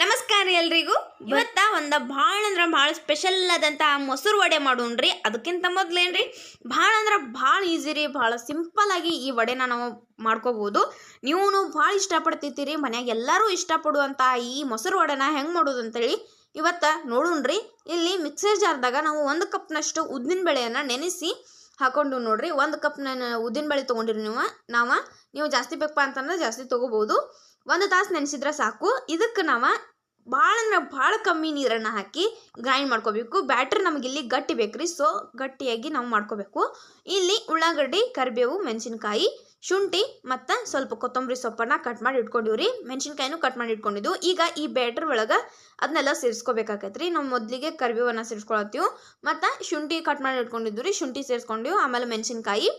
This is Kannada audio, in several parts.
ನಮಸ್ಕಾರ ಎಲ್ರಿಗೂ. ಇವತ್ತ ಒಂದು ಭಾಳ ಅಂದ್ರೆ ಭಾಳ ಸ್ಪೆಷಲ್ ಆದಂತ ಮೊಸರು ವಡೆ ಮಾಡೋಣ್ರಿ. ಅದಕ್ಕಿಂತ ಮೊದ್ಲೇನ್ರಿ ಭಾಳ ಅಂದ್ರೆ ಭಾಳ ಈಸಿ ರೀ ಭಾಳ ಸಿಂಪಲ್ ಆಗಿ ಈ ವಡೆನ ನಾವು ಮಾಡ್ಕೋಬಹುದು ನೀವು ಭಾಳ ಇಷ್ಟಪಡ್ತಿರ್ತೀರಿ ಮನ್ಯಾಗ ಇಷ್ಟ ಪಡುವಂತ ಈ ಮೊಸರು ವಡೆನ ಹೆಂಗೆ ಮಾಡೋದು ಅಂತೇಳಿ ಇವತ್ತ ನೋಡೋಣ್ರಿ. ಇಲ್ಲಿ ಮಿಕ್ಸರ್ ಜಾರ್ದಾಗ ನಾವು ಒಂದು ಕಪ್ನಷ್ಟು ಉದ್ದಿನ ಬೆಳೆಯನ್ನ ನೆನೆಸಿ ಹಾಕೊಂಡು ನೋಡ್ರಿ. ಒಂದು ಕಪ್ ನಾನು ಉದ್ದಿನ ಬೆಳೆ ತೊಗೊಂಡಿರಿ ನೀವು. ನಾವು ನೀವು ಜಾಸ್ತಿ ಬೇಕಪ್ಪ ಅಂತಂದ್ರೆ ಜಾಸ್ತಿ ತೊಗೋಬೋದು. ಒಂದು ತಾಸು ನೆನೆಸಿದ್ರೆ ಸಾಕು. ಇದಕ್ಕೆ ನಾವು ಭಾಳ ಅಂದ್ರೆ ಭಾಳ ಕಮ್ಮಿ ನೀರನ್ನು ಹಾಕಿ ಗ್ರೈಂಡ್ ಮಾಡ್ಕೋಬೇಕು. ಬ್ಯಾಟ್ರ್ ನಮಗೆ ಇಲ್ಲಿ ಗಟ್ಟಿ ಬೇಕ್ರಿ ಸೊ ಗಟ್ಟಿಯಾಗಿ ನಾವು ಮಾಡ್ಕೋಬೇಕು. ಇಲ್ಲಿ ಉಳ್ಳಾಗಡ್ಡಿ, ಕರಿಬೇವು, ಮೆಣಸಿನ್ಕಾಯಿ, ಶುಂಠಿ ಮತ್ತು ಸ್ವಲ್ಪ ಕೊತ್ತಂಬರಿ ಸೊಪ್ಪನ್ನು ಕಟ್ ಮಾಡಿ ಇಟ್ಕೊಂಡಿವ್ರಿ ಮೆಣಸಿನ್ಕಾಯಿನೂ ಕಟ್ ಮಾಡಿ ಇಟ್ಕೊಂಡಿದ್ದು. ಈಗ ಈ ಬ್ಯಾಟ್ರ್ ಒಳಗೆ ಅದನ್ನೆಲ್ಲ ಸೇರಿಸ್ಕೋಬೇಕಾಕೈತ್ರಿ. ನಾವು ಮೊದಲಿಗೆ ಕರಿಬೇವನ್ನು ಸೇರಿಸ್ಕೊಳತ್ತೀವಿ. ಮತ್ತು ಶುಂಠಿ ಕಟ್ ಮಾಡಿ ಇಟ್ಕೊಂಡಿದ್ದು ರೀ. ಶುಂಠಿ ಸೇರಿಸ್ಕೊಂಡಿವಿ. ಆಮೇಲೆ ಮೆಣಸಿನ್ಕಾಯಿ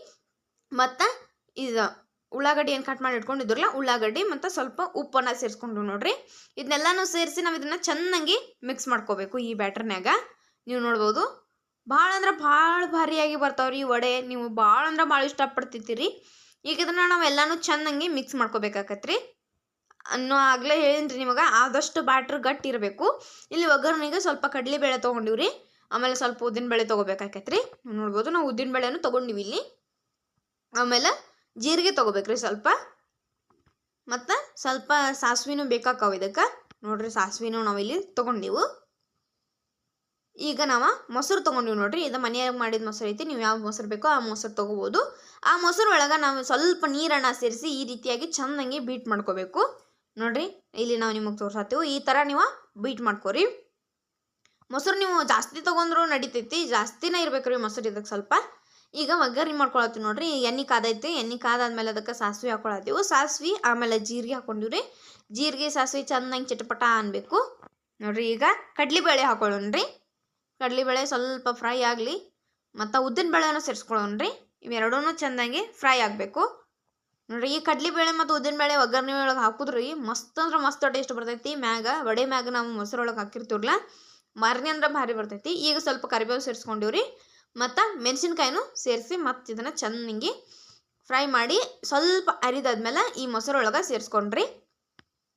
ಮತ್ತು ಇದು ಉಳ್ಳಾಗಡ್ಡಿ ಏನು ಕಟ್ ಮಾಡಿ ಇಟ್ಕೊಂಡಿದ್ರಲ್ಲ, ಉಳ್ಳಾಗಡ್ಡಿ ಮತ್ತು ಸ್ವಲ್ಪ ಉಪ್ಪನ್ನು ಸೇರಿಸ್ಕೊಂಡು ನೋಡ್ರಿ. ಇದನ್ನೆಲ್ಲನೂ ಸೇರಿಸಿ ನಾವು ಇದನ್ನು ಚೆನ್ನಾಗಿ ಮಿಕ್ಸ್ ಮಾಡ್ಕೋಬೇಕು ಈ ಬ್ಯಾಟ್ರ್ನ್ಯಾಗ ನೀವು ನೋಡ್ಬೋದು. ಭಾಳ ಅಂದ್ರೆ ಭಾಳ ಭಾರಿಯಾಗಿ ಬರ್ತಾವ್ರಿ ವಡೆ. ನೀವು ಭಾಳ ಅಂದ್ರೆ ಭಾಳ ಇಷ್ಟಪಡ್ತಿರ್ತೀರಿ ಈಗ ಇದನ್ನು ನಾವು ಎಲ್ಲನೂ ಚೆನ್ನಾಗಿ ಮಿಕ್ಸ್ ಮಾಡ್ಕೋಬೇಕಾಕತ್ರಿ. ಅನ್ನೋ ಆಗಲೇ ರೀ ನಿಮಗೆ, ಆದಷ್ಟು ಬ್ಯಾಟ್ರ್ ಗಟ್ಟಿ ಇರಬೇಕು. ಇಲ್ಲಿ ಒಗ್ಗರಣೆಗೆ ಸ್ವಲ್ಪ ಕಡಲೆಬೇಳೆ ತೊಗೊಂಡಿವ್ರಿ. ಆಮೇಲೆ ಸ್ವಲ್ಪ ಉದ್ದಿನಬೇಳೆ ತೊಗೋಬೇಕಾಕೈತ್ರಿ. ನೀವು ನೋಡ್ಬೋದು, ನಾವು ಉದ್ದಿನ ಬೇಳೆನೂ ತೊಗೊಂಡಿವಿ ಇಲ್ಲಿ. ಆಮೇಲೆ ಜೀರಿಗೆ ತೊಗೋಬೇಕ್ರಿ ಸ್ವಲ್ಪ. ಮತ್ತು ಸ್ವಲ್ಪ ಸಾಸ್ವಿನೂ ಬೇಕಾಕಾವ ಇದಕ್ಕೆ? ನೋಡ್ರಿ ಸಾಸ್ವಿನೂ ನಾವಿಲ್ಲಿ ತೊಗೊಂಡಿವು. ಈಗ ನಾವು ಮೊಸರು ತೊಗೊಂಡಿವಿ ನೋಡ್ರಿ. ಇದು ಮನೆಯಾಗ ಮಾಡಿದ ಮೊಸರು ಐತಿ. ನೀವು ಯಾವ ಮೊಸರು ಬೇಕೋ ಆ ಮೊಸರು ತೊಗೋಬೋದು. ಆ ಮೊಸರು ಒಳಗೆ ನಾವು ಸ್ವಲ್ಪ ನೀರನ್ನು ಸೇರಿಸಿ ಈ ರೀತಿಯಾಗಿ ಚೆಂದಂಗೆ ಬೀಟ್ ಮಾಡ್ಕೋಬೇಕು. ನೋಡ್ರಿ ಇಲ್ಲಿ ನಾವು ನಿಮಗೆ ತೋರ್ಸತ್ತೀವಿ ಈ ಥರ ನೀವು ಬೀಟ್ ಮಾಡ್ಕೋರಿ. ಮೊಸರು ನೀವು ಜಾಸ್ತಿ ತೊಗೊಂಡ್ರು ನಡಿತೈತಿ. ಜಾಸ್ತಿನೇ ಇರ್ಬೇಕ್ರಿ ಮೊಸರು ಇದಕ್ಕೆ ಸ್ವಲ್ಪ. ಈಗ ಒಗ್ಗರಣೆ ಮಾಡ್ಕೊಳತ್ತೀವಿ ನೋಡ್ರಿ, ಎಣ್ಣೆ ಕಾದೈತಿ, ಎಣ್ಣೆ ಕಾದಾದ್ಮೇಲೆ ಅದಕ್ಕೆ ಸಾಸಿವೆ ಹಾಕೊಳತ್ತೀವಿ. ಸಾಸಿವೆ ಆಮೇಲೆ ಜೀರಿಗೆ ಹಾಕೊಂಡಿವ್ರಿ ಜೀರಿಗೆ, ಸಾಸಿವೆ ಚೆನ್ನಾಗಿ ಚಟಪಟ ಅನ್ಬೇಕು. ನೋಡ್ರಿ ಈಗ ಕಡ್ಲಿಬೇಳೆ ಹಾಕೊಳ್ಳೋಣ್ರಿ ಕಡ್ಲಿಬೇಳೆ ಸ್ವಲ್ಪ ಫ್ರೈ ಆಗಲಿ, ಮತ್ತು ಉದ್ದಿನ ಬೇಳೆನೂ ಸೇರಿಸ್ಕೊಳ್ಳೋಣ್ರಿ ಇವೆರಡೂ ಚೆನ್ನಾಗಿ ಫ್ರೈ ಆಗಬೇಕು. ನೋಡ್ರಿ ಈ ಕಡ್ಲಿಬೇಳೆ ಮತ್ತು ಉದ್ದಿನಬೇಳೆ ಒಗ್ಗರಣೆ ಒಳಗೆ ಹಾಕಿದ್ರಿ, ಮಸ್ತ್ ಅಂದ್ರೆ ಮಸ್ತ್ ಟೇಸ್ಟ್ ಬರ್ತೈತಿ. ಮ್ಯಾಗ, ವಡೆ ಮ್ಯಾಗ ನಾವು ಮೊಸರೊಳಗೆ ಹಾಕಿರ್ತೀವಲ್ಲ ಮಾರ್ನಿ ಅಂದ್ರೆ ಭಾರಿ ಬರ್ತೈತಿ. ಈಗ ಸ್ವಲ್ಪ ಕರಿಬೇವು ಸೇರಿಸ್ಕೊಂಡಿವ್ರಿ ಮತ್ತು ಮೆಣಸಿನ್ಕಾಯಿನೂ ಸೇರಿಸಿ ಮತ್ತು ಇದನ್ನು ಚೆನ್ನಾಗಿ ಫ್ರೈ ಮಾಡಿ ಸ್ವಲ್ಪ ಅರಿದಾದ್ಮೇಲೆ ಈ ಮೊಸರೊಳಗೆ ಸೇರಿಸ್ಕೊಂಡ್ರಿ.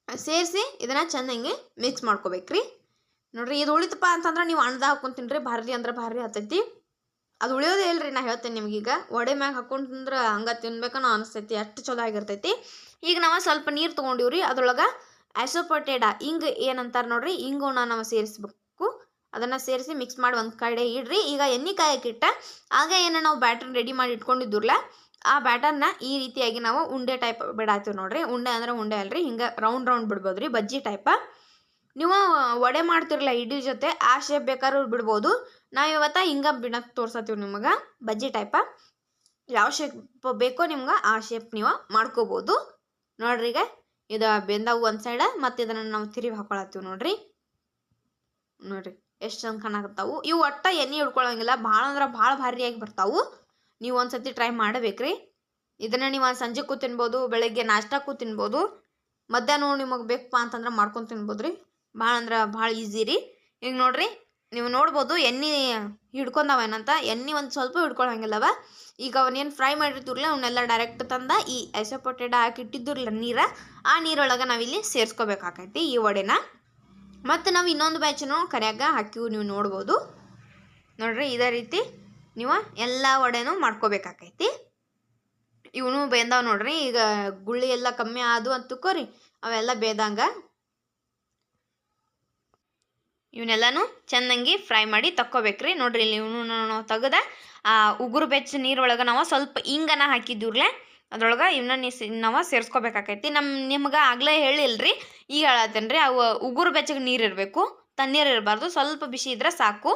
ಸೇರಿಸಿ ಇದನ್ನು ಚೆನ್ನಾಗಿ ಮಿಕ್ಸ್ ಮಾಡ್ಕೋಬೇಕ್ರಿ. ನೋಡ್ರಿ ಇದು ಉಳಿತಪ್ಪ ಅಂತಂದ್ರೆ ನೀವು ಅಣ್ಣದ ಹಾಕೊಂಡು ತಿನ್ರಿ, ಭಾರಿ ಅಂದ್ರೆ ಭಾರಿ ಹತ್ತೈತಿ ಅದು ಉಳಿಯೋದೇ ಇಲ್ರಿ ನಾ ಹೇಳ್ತೇನೆ ನಿಮಗೀಗ. ವಡೆ ಮ್ಯಾಗ ಹಾಕೊಂಡು ತಿಂದ್ರೆ ಹಂಗೆ ತಿನ್ಬೇಕನ್ನೋ ಅನಿಸ್ತೈತಿ ಅಷ್ಟು ಚಲೋ ಆಗಿರ್ತೈತಿ. ಈಗ ನಾವು ಸ್ವಲ್ಪ ನೀರು ತೊಗೊಂಡಿವ್ರಿ, ಅದ್ರೊಳಗೆ ಆ್ಯಸೋಪೊಟೇಡ ಹಿಂಗೆ ಏನಂತಾರೆ ನೋಡ್ರಿ ಹಿಂಗವನ್ನ ನಾವು ಸೇರಿಸ್ಬೇಕು ಅದನ್ನು ಸೇರಿಸಿ ಮಿಕ್ಸ್ ಮಾಡಿ ಒಂದು ಕಡೆ ಇಡ್ರಿ. ಈಗ ಎಣ್ಣೆ ಕಾಯಕ್ಕಿಟ್ಟ ಆಗ ಏನೋ ನಾವು ಬ್ಯಾಟರ್ ರೆಡಿ ಮಾಡಿ ಇಟ್ಕೊಂಡಿದ್ರಲ್ಲ ಆ ಬ್ಯಾಟರ್ನ ಈ ರೀತಿಯಾಗಿ ನಾವು ಉಂಡೆ ಟೈಪ್ ಬಿಡಾತೀವಿ ನೋಡ್ರಿ. ಉಂಡೆ ಅಂದ್ರೆ ಉಂಡೆ ಅಲ್ರಿ, ಹಿಂಗೆ ರೌಂಡ್ ರೌಂಡ್ ಬಿಡ್ಬೋದು ರೀ ಬಜ್ಜಿ ಟೈಪ ನೀವು ವಡೆ ಮಾಡ್ತಿರಲ್ಲ ಇಡ್ಲಿ ಜೊತೆ, ಆ ಶೇಪ್ ಬೇಕಾದ್ರೂ ಬಿಡ್ಬೋದು. ನಾವು ಇವತ್ತು ಹಿಂಗೆ ಬಿಡಕ್ಕೆ ತೋರ್ಸತ್ತೀವಿ ನಿಮಗೆ, ಬಜ್ಜಿ ಟೈಪ ಯಾವ ಶೇಪ್ ಬೇಕೋ ನಿಮ್ಗೆ ಆ ಶೇಪ್ ನೀವು ಮಾಡ್ಕೋಬೋದು. ನೋಡ್ರಿ ಈಗ, ಇದು ಬೆಂದವು ಒಂದು ಸೈಡ ಮತ್ತು ಇದನ್ನು ನಾವು ತಿರುವಿ ಹಾಕೊಳತ್ತೀವಿ ನೋಡ್ರಿ. ನೋಡ್ರಿ. ಎಷ್ಟು ಚಂದ ಕಾಣಕತ್ತಾವು. ಇವು ಒಟ್ಟ ಎಣ್ಣೆ ಹಿಡ್ಕೊಳಂಗಿಲ್ಲ. ಭಾಳ ಅಂದ್ರೆ ಭಾಳ ಭಾರಿಯಾಗಿ ಬರ್ತಾವು. ನೀವು ಒಂದ್ಸತಿ ಟ್ರೈ ಮಾಡಬೇಕ್ರಿ. ಇದನ್ನು ನೀವು ಸಂಜೆಕ್ಕೂ ತಿನ್ಬೋದು, ಬೆಳಗ್ಗೆ ನಾಷ್ಟಕ್ಕೂ ತಿನ್ಬೋದು. ಮಧ್ಯಾಹ್ನ ನಿಮಗೆ ಬೇಕಪ್ಪ ಅಂತಂದ್ರೆ ಮಾಡ್ಕೊಂಡು ತಿನ್ಬೋದು ರೀ ಭಾಳ ಅಂದ್ರೆ ಭಾಳ ಈಸಿ ರೀ. ಈಗ ನೋಡ್ರಿ, ನೀವು ನೋಡ್ಬೋದು ಎಣ್ಣೆ ಹಿಡ್ಕೊಂಡವೇನಂತ ಎಣ್ಣೆ ಒಂದು ಸ್ವಲ್ಪ ಹಿಡ್ಕೊಳ್ಳೋಂಗಿಲ್ಲವ ಈಗ ಅವನೇನು ಫ್ರೈ ಮಾಡಿರ್ತೀರಲ್ಲ ಅವನ್ನೆಲ್ಲ ಡೈರೆಕ್ಟ್ ತಂದ ಈ ಎಸೆ ಪೊಟೇಟೊ ಹಾಕಿ ನೀರ. ಆ ನೀರೊಳಗೆ ನಾವಿಲ್ಲಿ ಸೇರಿಸ್ಕೋಬೇಕಾಕೈತಿ ಈ ವಡೆನ. ಮತ್ತು ನಾವು ಇನ್ನೊಂದು ಬ್ಯಾಚನ್ನು ಕರಿಯಾಗ ಹಾಕಿವು, ನೀವು ನೋಡ್ಬೋದು. ನೋಡ್ರಿ, ಇದೇ ರೀತಿ ನೀವು ಎಲ್ಲ ವಡೆನೂ ಮಾಡ್ಕೋಬೇಕಾಕೈತಿ. ಇವನು ಬೇಂದಾವ ನೋಡ್ರಿ, ಈಗ ಗುಳ್ಳಿ ಎಲ್ಲ ಕಮ್ಮಿ ಆದು ಅಂತ ಕೋರಿ ಅವೆಲ್ಲ ಬೇದಂಗ. ಇವನ್ನೆಲ್ಲನೂ ಚೆನ್ನಾಗಿ ಫ್ರೈ ಮಾಡಿ ತಕ್ಕೋಬೇಕ್ರಿ. ನೋಡ್ರಿ, ಇಲ್ಲಿ ಇವನು ನಾವು ತೆಗೆದ ಆ ಉಗುರು ಬೆಚ್ಚ ನೀರೊಳಗೆ ನಾವು ಸ್ವಲ್ಪ ಹಿಂಗನ ಹಾಕಿದ್ದೀವ್ರಲೆ ಅದ್ರೊಳಗೆ ಇವನ್ನ ನೀಸ್ ನಾವು ಸೇರಿಸ್ಕೋಬೇಕಾಕೈತಿ. ನಮ್ಮ ನಿಮ್ಗೆ ಆಗಲೇ ಹೇಳಿಲ್ರಿ, ಈಗ ಹೇಳತ್ತೇನೆ ರೀ ಅವು ಉಗುರು ಬೆಚ್ಚಗೆ ನೀರು ಇರಬೇಕು ತಣ್ಣೀರು ಇರಬಾರ್ದು, ಸ್ವಲ್ಪ ಬಿಸಿ ಇದ್ರೆ ಸಾಕು.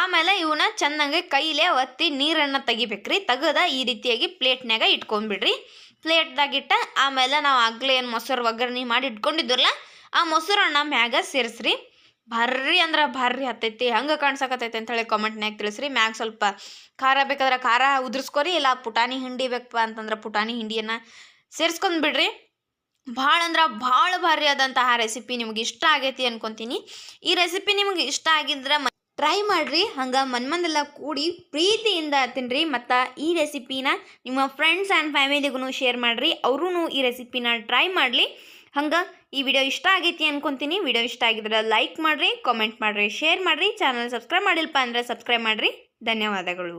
ಆಮೇಲೆ ಇವನ್ನ ಚೆನ್ನಾಗಿ ಕೈಲೇ ಒತ್ತಿ ನೀರನ್ನು ತೆಗಿಬೇಕ್ರಿ, ತೆಗೆದ ಈ ರೀತಿಯಾಗಿ ಪ್ಲೇಟ್ನಾಗ ಇಟ್ಕೊಂಡ್ಬಿಡ್ರಿ ಪ್ಲೇಟ್ದಾಗಿಟ್ಟ ಆಮೇಲೆ ನಾವು ಆಗಲೇ ಏನು ಮೊಸರು ಒಗ್ಗರಣೆ ಮಾಡಿ ಇಟ್ಕೊಂಡಿದ್ರಲ್ಲ ಆ ಮೊಸರನ್ನ ಮ್ಯಾಗ ಸೇರಿಸ್ರಿ. ಭಾರಿ ಅಂದ್ರೆ ಭಾರಿ ಹತ್ತೈತಿ, ಹಂಗೆ ಕಾಣ್ಸಕತ್ತೈತಿ ಅಂತೇಳಿ ಕಾಮೆಂಟ್ನ್ಯಾಗ ತಿಳಿಸ್ರಿ. ಮ್ಯಾಗ ಸ್ವಲ್ಪ ಖಾರ ಬೇಕಾದ್ರೆ ಖಾರ ಉದುರಿಸ್ಕೊರಿ, ಇಲ್ಲ ಪುಟಾಣಿ ಹಿಂಡಿ ಬೇಕಪ್ಪ ಅಂತಂದ್ರೆ ಪುಟಾಣಿ ಹಿಂಡಿಯನ್ನು ಸೇರಿಸ್ಕೊಂಡು ಬಿಡ್ರಿ. ಭಾಳ ಅಂದ್ರೆ ಭಾಳ ಭಾರಿ ಆದಂತಹ ರೆಸಿಪಿ ನಿಮ್ಗೆ ಇಷ್ಟ ಆಗೈತಿ ಅನ್ಕೊತೀನಿ. ಈ ರೆಸಿಪಿ ನಿಮ್ಗೆ ಇಷ್ಟ ಆಗಿದ್ರೆ ಟ್ರೈ ಮಾಡಿರಿ, ಹಂಗೆ ಮನ್ಮಂದೆಲ್ಲ ಕೂಡಿ ಪ್ರೀತಿಯಿಂದ ತಿನ್ನಿರಿ ಮತ್ತು ಈ ರೆಸಿಪಿನ ನಿಮ್ಮ ಫ್ರೆಂಡ್ಸ್ ಆ್ಯಂಡ್ ಫ್ಯಾಮಿಲಿಗೂ ಶೇರ್ ಮಾಡಿರಿ ಅವರೂ ಈ ರೆಸಿಪಿನ ಟ್ರೈ ಮಾಡಲಿ. ಹಂಗೆ ಈ ವಿಡಿಯೋ ಇಷ್ಟ ಆಗೈತಿ ಅನ್ಕೊಂತೀನಿ. ವಿಡಿಯೋ ಇಷ್ಟ ಆಗಿದ್ರೆ ಲೈಕ್ ಮಾಡಿರಿ ಕಾಮೆಂಟ್ ಮಾಡಿರಿ ಶೇರ್ ಮಾಡಿರಿ. ಚಾನಲ್ ಸಬ್ಸ್ಕ್ರೈಬ್ ಮಾಡಿಲ್ಪ ಅಂದರೆ ಸಬ್ಸ್ಕ್ರೈಬ್ ಮಾಡಿರಿ. ಧನ್ಯವಾದಗಳು.